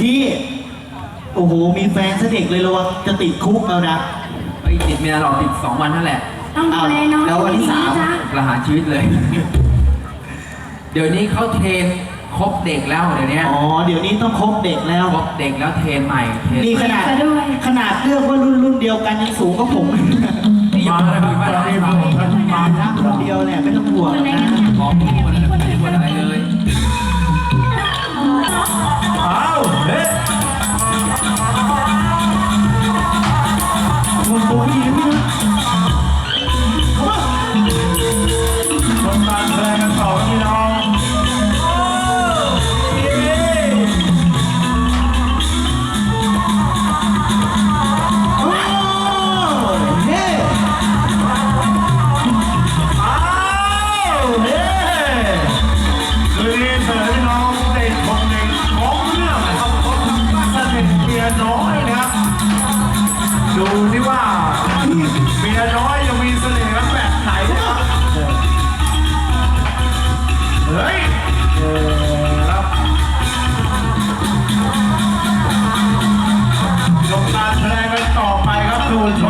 พี่โอ้โหมีแฟนซะเด็กเลยระวังจะติดคุกแล้วนะไอ้ติดเมียหรอกติดสองวันนั่นแหละต้องดูแลน้องแล้ววันที่สามดีๆนะจ๊ะประหารชีวิตเลย เดี๋ยวนี้เขาเทรนครบเด็กแล้วเดี๋ยวนี้อ๋อเดี๋ยวนี้ต้องคบเด็กแล้วครบเด็กแล้วเทรนใหม่เทรนนี่ขนาดซะด้วยขนาดเลือกว่ารุ่นรุ่นเดียวกันยังสูงกว่าผมนี่ยังไม่ได้มีมาตรฐานมารักคนเดียวเนี่ยไม่ต้องห่วงคนไหนนะ ดูสิว่าเมียน้อยจะมีเสน่ห์แบบไหนครับเฮ้ยเครับลงการแสดงกันต่อไปครับดูชม